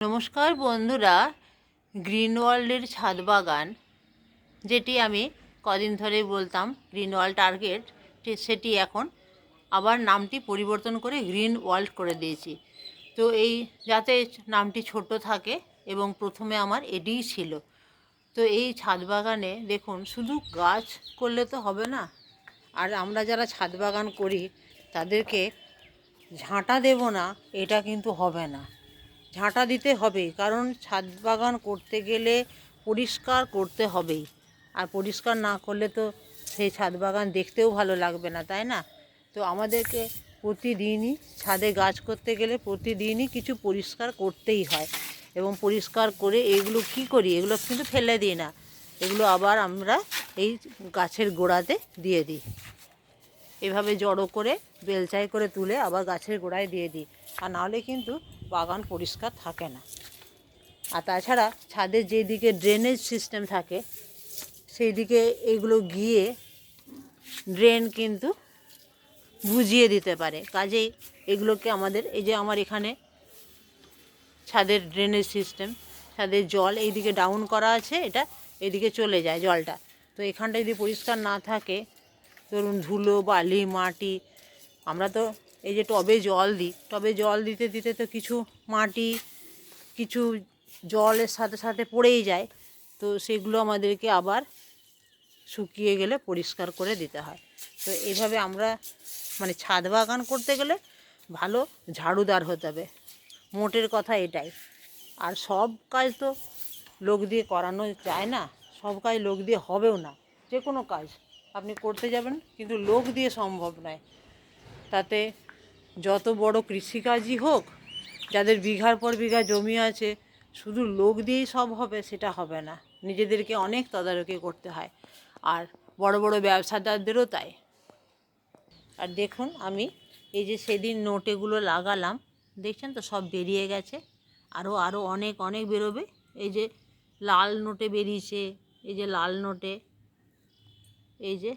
নমস্কার বন্ধুরা গ্রিন ওয়ার্ল্ডের ছাদ বাগান, যেটি আমি কদিন ধরেই বলতাম গ্রিন ওয়ার্ল্ড টার্গেট সেটি এখন আবার নামটি পরিবর্তন করে গ্রিন ওয়ার্ল্ড করে দিয়েছি। তো এই, যাতে নামটি ছোট থাকে এবং প্রথমে আমার এটিই ছিল। তো এই ছাদ বাগানে দেখুন, শুধু গাছ করলে তো হবে না, আর আমরা যারা ছাদ বাগান করি, তাদেরকে ঝাঁটা দেব না, এটা কিন্তু হবে না। ঝাঁটা দিতে হবে, কারণ ছাদ বাগান করতে গেলে পরিষ্কার করতে হবেই আর পরিষ্কার না করলে তো সেই ছাদ বাগান দেখতেও ভালো লাগবে না, তাই না? তো আমাদেরকে প্রতিদিনই ছাদে গাছ করতে গেলে প্রতিদিনই কিছু পরিষ্কার করতেই হয়। এবং পরিষ্কার করে এগুলো কি করি, এগুলো কিন্তু ফেলে দিই না। এগুলো আবার আমরা এই গাছের গোড়াতে দিয়ে দিই। এভাবে জড়ো করে, বেলচাই করে তুলে আবার গাছের গোড়ায় দিয়ে দিই। আর নাহলে কিন্তু বাগান পরিষ্কার থাকে না। আর তাছাড়া ছাদের যেদিকে ড্রেনেজ সিস্টেম থাকে সেই দিকে এগুলো গিয়ে ড্রেন কিন্তু বুঝিয়ে দিতে পারে। কাজেই এগুলোকে আমাদের, এই যে আমার এখানে ছাদের ড্রেনেজ সিস্টেম ছাদের জল এইদিকে ডাউন করা আছে, এটা এদিকে চলে যায় জলটা। তো এখানটা যদি পরিষ্কার না থাকে ধরুন ধুলো, বালি, মাটি, আমরা তো এই যে টবে জল দিই, টবে জল দিতে দিতে তো কিছু মাটি, কিছু জলের সাথে সাথে পড়েই যায়, তো সেগুলো আমাদেরকে আবার শুকিয়ে গেলে পরিষ্কার করে দিতে হয়। তো এইভাবে আমরা মানে ছাদ বাগান করতে গেলে ভালো ঝাড়ুদার হতে হবে। মোটের কথা এটাই। আর সব কাজ তো লোক দিয়ে করানো যায় না, সব কাজ লোক দিয়ে হবেও না যে কোনো কাজ। আপনি করতে যাবেন, কিন্তু লোক দিয়ে সম্ভব নয়। তাতে যত বড় কৃষিকাজই হোক, যাদের বিঘার পর বিঘা জমি আছে, শুধু লোক দিয়েই সব হবে, সেটা হবে না। নিজেদেরকে অনেক তদারকি করতে হয়, আর বড় বড় ব্যবসাদারদেরও তাই। আর দেখুন, আমি এই যে সেদিন নোটেগুলো লাগালাম, দেখছেন তো সব বেরিয়ে গেছে আরও আরও অনেক অনেক বেরোবে। এই যে লাল নোটে বেরিয়েছে, এই যে লাল নোটে এই যে,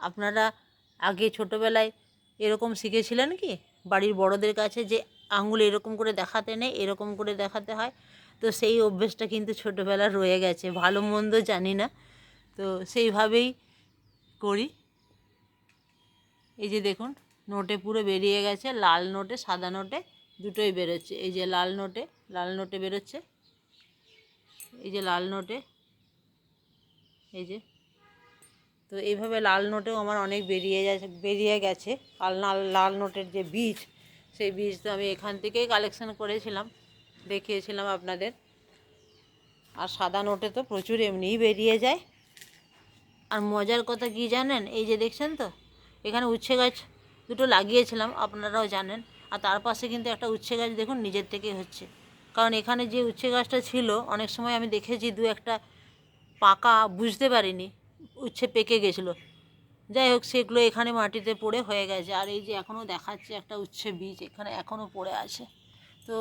আপনারা আগে ছোটোবেলায় এরকম শিখেছিলেন কি? বাড়ির বড়দের কাছে যে আঙুল এরকম করে দেখাতে নেই, এরকম করে দেখাতে হয়। তো সেই অভ্যেসটা কিন্তু ছোটোবেলার রয়ে গেছে, ভালো মন্দ জানি না। তো সেইভাবেই করি। এই যে দেখুন, নোটে পুরো বেরিয়ে গেছে, লাল নোটে, সাদা নোটে, দুটোই বেরোচ্ছে। এই যে লাল নোটে লাল নোটে বেরোচ্ছে। এই যে লাল নোটে, এই যে তো এইভাবে লাল নোটেও আমার অনেক বেরিয়ে যাচ্ছে বেরিয়ে গেছে। লাল লাল নোটের যে বীজ, সেই বীজ তো আমি এখান থেকেই কালেকশন করেছিলাম, দেখিয়েছিলাম আপনাদের। আর সাদা নোটে তো প্রচুর এমনিই বেরিয়ে যায়। আর মজার কথা কি জানেন? এই যে দেখছেন তো, এখানে উচ্ছে গাছ দুটো লাগিয়েছিলাম, আপনারাও জানেন। আর তার পাশে কিন্তু একটা উচ্ছে গাছ দেখুন নিজের থেকেই হচ্ছে। কারণ এখানে যে উচ্ছে গাছটা ছিল, অনেক সময় আমি দেখেছি দু একটা পাকা, বুঝতে পারিনি। উচ্ছে পেকে গেছিল। যাই হোক, সেগুলো এখানে মাটিতে পড়ে হয়ে গেছে। আর এই যে এখনও দেখাচ্ছে একটা উচ্ছে বীজ, এখানে এখনও পড়ে আছে। তো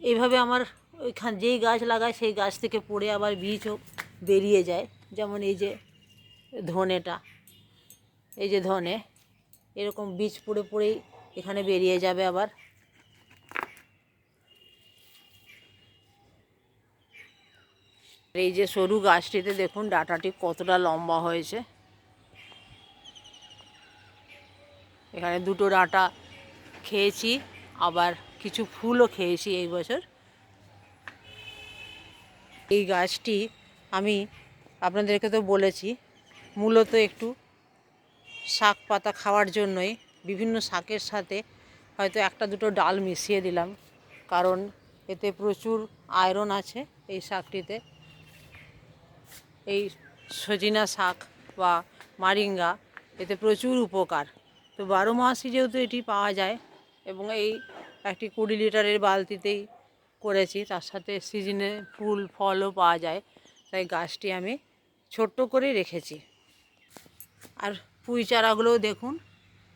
এইভাবে আমার ওইখান, যেই গাছ লাগায়, সেই গাছ থেকে পড়ে আবার বীজও বেরিয়ে যায়। যেমন এই যে ধনেটা, এই যে ধনে, এরকম বীজ পড়ে পড়েই এখানে বেরিয়ে যাবে আবার। এই যে সরু গাছটিতে দেখুন ডাটাটি কতটা লম্বা হয়েছে। এখানে দুটো ডাঁটা খেয়েছি, আবার কিছু ফুলও খেয়েছি এই বছর। এই গাছটি আমি আপনাদেরকে তো বলেছি, মূলত একটু শাক পাতা খাওয়ার জন্যই, বিভিন্ন শাকের সাথে হয়তো একটা দুটো ডাল মিশিয়ে দিলাম, কারণ এতে প্রচুর আয়রন আছে এই শাকটিতে। এই সজিনা শাক বা মারিঙ্গা, এতে প্রচুর উপকার। তো বারো মাসই যেহেতু এটি পাওয়া যায় এবং এই একটি কুড়ি লিটারের বালতিতেই করেছি, তার সাথে সিজনে ফুল, ফলও পাওয়া যায়, তাই গাছটি আমি ছোট্ট করে রেখেছি। আর পুঁই চারাগুলোও দেখুন,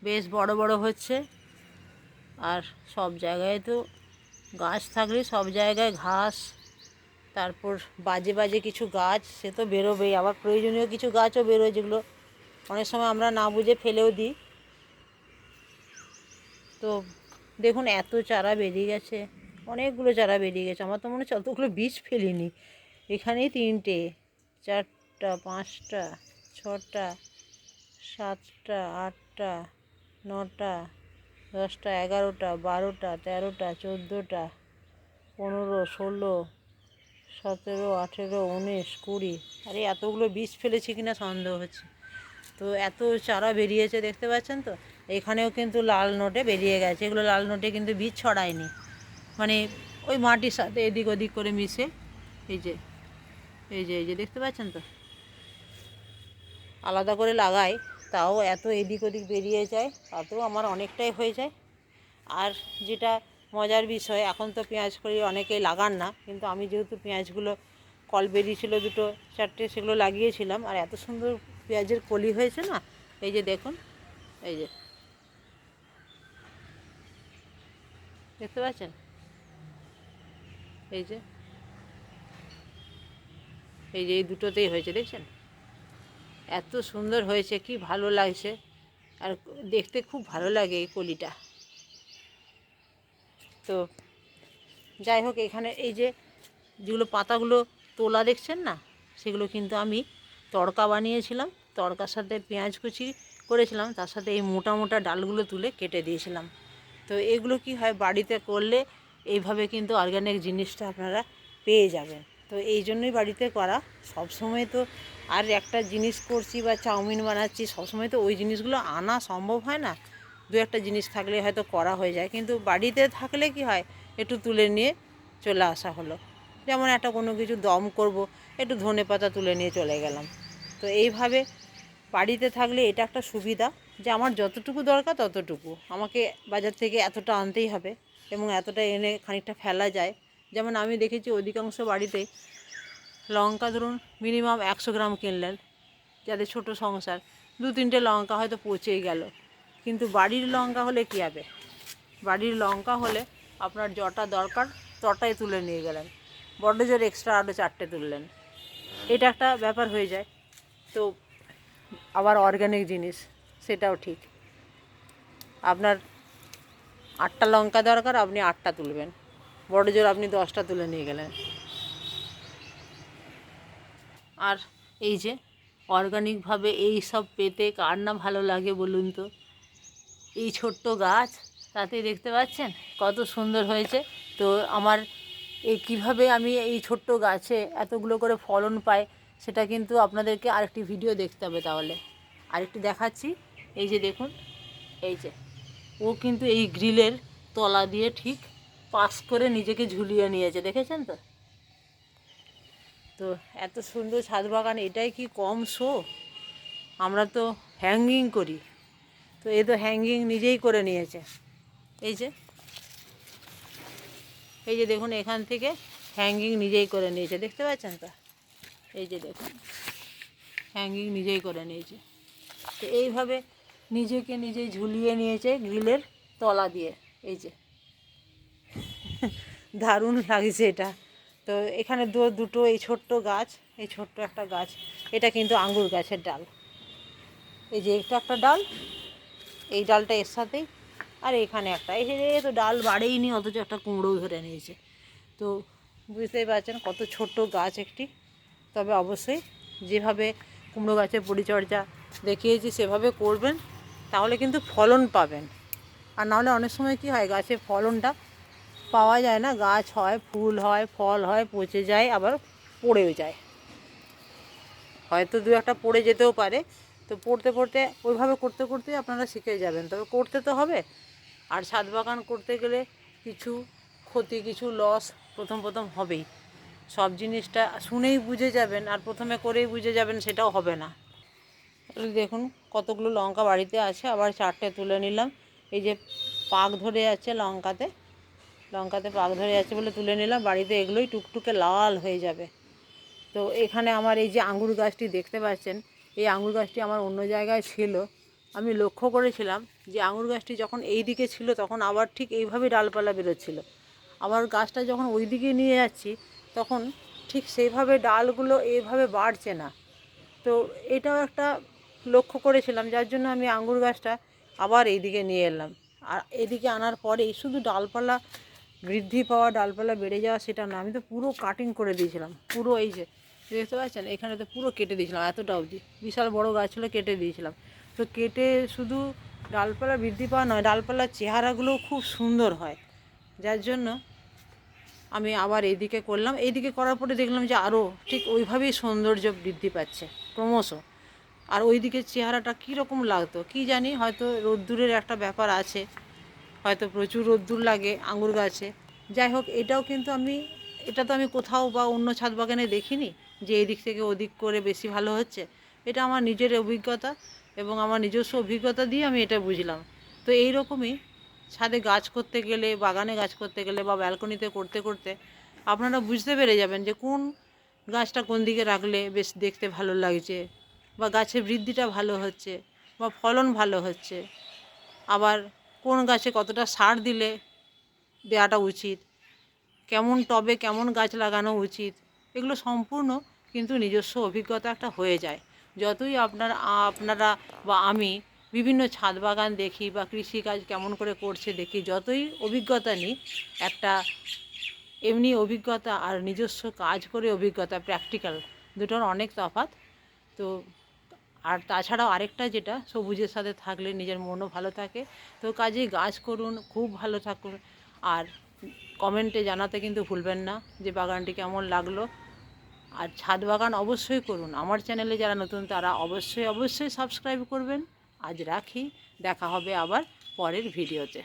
বেশ বড় বড় হচ্ছে। আর সব জায়গায় তো গাছ থাকলে সব জায়গায় ঘাস তারপর বাজে বাজে কিছু গাছ, সে তো বেরোবেই। আবার প্রয়োজনীয় কিছু গাছও বেরোয় যেগুলো অনেক সময় আমরা না বুঝে ফেলেও দিই। তো দেখুন, এত চারা বেরিয়ে গেছে, অনেকগুলো চারা বেরিয়ে গেছে। আমার তো মনে হচ্ছে অতগুলো বীজ ফেলিনি। এখানেই তিনটে, চারটা, পাঁচটা, ছটা, সাতটা, আটটা, নটা, দশটা, এগারোটা, বারোটা, তেরোটা, চোদ্দোটা, পনেরো, ষোলো সতেরো, আঠেরো, উনিশ, কুড়ি। আরে, এতগুলো বীজ ফেলেছি কিনা সন্দেহ হচ্ছে। তো এত চারা বেরিয়েছে, দেখতে পাচ্ছেন তো? এখানেও কিন্তু লাল নোটে বেরিয়ে গেছে। এগুলো লাল নোটে কিন্তু বীজ ছড়ায়নি। মানে ওই মাটির সাথে এদিক ওদিক করে মিশে এই যে এই যে এই যে, দেখতে পাচ্ছেন তো? আলাদা করে লাগাই, তাও এত এদিক ওদিক বেরিয়ে যায়, তাতেও আমার অনেকটাই হয়ে যায়। আর যেটা মজার বিষয়। এখন তো পেঁয়াজ কলি অনেকেই লাগান না, কিন্তু আমি যেহেতু পেঁয়াজগুলো কল বেরিয়েছিল দুটো চারটে সেগুলো লাগিয়েছিলাম, আর এত সুন্দর পেঁয়াজের কলি হয়েছে না, এই যে দেখুন, এই যে। দেখতে পাচ্ছেন? এই যে। এই যে এই দুটোতেই হয়েছে, দেখছেন? এত সুন্দর হয়েছে, কি ভালো লাগছে। আর দেখতে খুব ভালো লাগে এই কলিটা। তো যাই হোক, এখানে এই যে যেগুলো পাতাগুলো তোলা দেখছেন না, সেগুলো কিন্তু আমি তড়কা বানিয়েছিলাম। তড়কার সাথে পেঁয়াজ কুচি করেছিলাম, তার সাথে এই মোটা মোটা ডালগুলো তুলে কেটে দিয়েছিলাম। তো এগুলো কি হয়, বাড়িতে করলে এইভাবে কিন্তু অর্গ্যানিক জিনিসটা আপনারা পেয়ে যাবেন। তো এই জন্যই বাড়িতে করা। সব সময় তো আর একটা জিনিস করছি বা চাউমিন বানাচ্ছি, সবসময় তো ওই জিনিসগুলো আনা সম্ভব হয় না। দু একটা জিনিস থাকলে হয়তো করা হয়ে যায়। কিন্তু বাড়িতে থাকলে কি হয়? একটু তুলে নিয়ে চলে আসা হলো। যেমন একটা কোনো কিছু দম করব, একটু ধনে পাতা তুলে নিয়ে চলে গেলাম। তো এইভাবে বাড়িতে থাকলে এটা একটা সুবিধা যে আমার যতটুকু দরকার ততটুকু। আমাকে বাজার থেকে এতটা আনতেই হবে এবং এতটা এনে খানিকটা ফেলা যায়। যেমন আমি দেখেছি অধিকাংশ বাড়িতে লঙ্কা ধরুন মিনিমাম একশো গ্রাম কিনলেন, যাদের ছোট সংসার। দু তিনটে লঙ্কা হয়তো পচেই গেল। কিন্তু বাড়ির লঙ্কা হলে কী হবে? বাড়ির লঙ্কা হলে আপনার যটা দরকার তটাই তুলে নিয়ে গেলেন। বড্ড জোর এক্সট্রা আরও চারটে তুললেন। এটা একটা ব্যাপার হয়ে যায়। তো আবার অর্গ্যানিক জিনিস, সেটাও ঠিক। আপনার আটটা লঙ্কা দরকার, আপনি আটটা তুলবেন। বড় জোর আপনি দশটা তুলে নিয়ে গেলেন। আর এই যে অর্গানিকভাবে এই সব পেতে কার না ভালো লাগে বলুন তো? এই ছোট্ট গাছ, তাতে দেখতে পাচ্ছেন কত সুন্দর হয়েছে। তো আমার এই কীভাবে আমি এই ছোট্ট গাছে এতগুলো করে ফলন পাই, সেটা কিন্তু আপনাদেরকে আরেকটি ভিডিও দেখতে হবে তাহলে। আরেকটি দেখাচ্ছি, এই যে দেখুন, এই যে। ও কিন্তু এই গ্রিলের তলা দিয়ে ঠিক পাস করে নিজেকে ঝুলিয়ে নিয়েছে, দেখেছেন তো? তো এত সুন্দর ছাদ বাগান, এটাই কি কম শো? আমরা তো হ্যাঙ্গিং করি। তো এ তো হ্যাঙ্গিং নিজেই করে নিয়েছে। এই যে। এই যে দেখুন, এখান থেকে হ্যাঙ্গিং নিজেই করে নিয়েছে। দেখতে পাচ্ছেন তো? এই যে দেখুন হ্যাঙ্গিং নিজেই করে নিয়েছে। তো এইভাবে নিজেকে নিজেই ঝুলিয়ে নিয়েছে গ্রিলের তলা দিয়ে। এই যে। দারুণ লাগছে এটা। তো এখানে দু, দুটো এই ছোট্ট গাছ, এই ছোট্ট একটা গাছ। এটা কিন্তু আঙ্গুর গাছের ডাল। এই যে, এটা একটা ডাল। এই ডালটা এর সাথেই আর এখানে একটা। যে তো ডাল বাড়েই নি অথচ একটা কুমড়ো ধরে নিয়েছে। তো বুঝতেই পারছেন কত ছোট্ট গাছ একটি। তবে অবশ্যই যেভাবে কুমড়ো গাছের পরিচর্যা দেখিয়েছি, সেভাবে করবেন, তাহলে কিন্তু ফলন পাবেন। আর নাহলে অনেক সময় কি হয় গাছে ফলনটা পাওয়া যায় না। গাছ হয়, ফুল হয়, ফল হয়, পচে যায়, আবার পড়েও যায়। হয়তো দু একটা পড়ে যেতেও পারে তো পড়তে পড়তে, ওইভাবে করতে করতে আপনারা শিখে যাবেন। তবে করতে তো হবে। আর ছাদ বাগান করতে গেলে কিছু ক্ষতি, কিছু লস প্রথম প্রথম হবেই। সব জিনিসটা শুনেই বুঝে যাবেন আর প্রথমে করেই বুঝে যাবেন সেটাও হবে না। দেখুন কতগুলো লঙ্কা বাড়িতে আছে। আবার চারটে তুলে নিলাম। এই যে পাক ধরে যাচ্ছে লঙ্কাতে লঙ্কাতে পাক ধরে যাচ্ছে বলে তুলে নিলাম। বাড়িতে এগুলোই টুকটুকে লাল হয়ে যাবে। তো এখানে আমার এই যে আঙ্গুর গাছটি দেখতে পাচ্ছেন এই আঙুর গাছটি আমার অন্য জায়গায় ছিল। আমি লক্ষ্য করেছিলাম যে আঙুর গাছটি যখন এই দিকে ছিল, তখন আবার ঠিক এইভাবেই ডালপালা বেরোচ্ছিল। আবার গাছটা যখন ওই দিকে নিয়ে যাচ্ছি, তখন ঠিক সেইভাবে ডালগুলো এইভাবে বাড়ছে না। তো এটাও একটা লক্ষ্য করেছিলাম, যার জন্য আমি আঙ্গুর গাছটা আবার এইদিকে নিয়ে এলাম। আর এদিকে আনার পরেই শুধু ডালপালা বৃদ্ধি পাওয়া, ডালপালা বেড়ে যাওয়া সেটা না, আমি তো পুরো কাটিং করে দিয়েছিলাম। পুরো এই যে দেখতে পাচ্ছেন? এখানে তো পুরো কেটে দিয়েছিলাম, এতটা অবধি। বিশাল বড় গাছ ছিল কেটে দিয়েছিলাম। তো কেটে শুধু ডালপালা বৃদ্ধি পাওয়া নয়, ডালপালার চেহারাগুলোও খুব সুন্দর হয়। যার জন্য আমি আবার এইদিকে করলাম। এইদিকে করার পরে দেখলাম যে আরও ঠিক ওইভাবেই সৌন্দর্য বৃদ্ধি পাচ্ছে, ক্রমশ। আর ওইদিকে চেহারাটা কীরকম লাগতো, কি জানি? হয়তো রোদ্দুরের একটা ব্যাপার আছে। হয়তো প্রচুর রোদ্দুর লাগে আঙুর গাছে। যাই হোক, এটাও কিন্তু আমি, এটা তো আমি কোথাও বা অন্য ছাদ বাগানে দেখিনি। যে এদিক থেকে ওদিক করে বেশি ভালো হচ্ছে, এটা আমার নিজের অভিজ্ঞতা এবং আমার নিজস্ব অভিজ্ঞতা দিয়ে আমি এটা বুঝলাম। তো এই রকমই ছাদে গাছ করতে গেলে, বাগানে গাছ করতে গেলে বা ব্যালকনিতে করতে করতে আপনারা বুঝতে পেরে যাবেন যে কোন গাছটা কোন দিকে রাখলে বেশ দেখতে ভালো লাগছে বা গাছের বৃদ্ধিটা ভালো হচ্ছে বা ফলন ভালো হচ্ছে। আবার কোন গাছে কতটা সার দিলে দেওয়াটা উচিত, কেমন টবে কেমন গাছ লাগানো উচিত এগুলো সম্পূর্ণ কিন্তু নিজস্ব অভিজ্ঞতা একটা হয়ে যায়। যতই আপনার, আপনারা বা আমি বিভিন্ন ছাদ বাগান দেখি বা কৃষিকাজ কেমন করে করছে দেখি, যতই অভিজ্ঞতা নিই একটা এমনি অভিজ্ঞতা আর নিজস্ব কাজ করে অভিজ্ঞতা প্র্যাকটিক্যাল দুটোর অনেক তফাৎ। তো আর তাছাড়াও আরেকটা যেটা, সবুজের সাথে থাকলে নিজের মনও ভালো থাকে। তো কাজেই গাছ করুন, খুব ভালো থাকুন। আর কমেন্টে জানাতে কিন্তু ভুলবেন না যে বাগানটি কেমন লাগল। আর ছাদ বাগান অবশ্যই করুন। আমার চ্যানেলে যারা নতুন, তারা অবশ্যই অবশ্যই সাবস্ক্রাইব করবেন। আজ রাখি। দেখা হবে আবার পরের ভিডিওতে।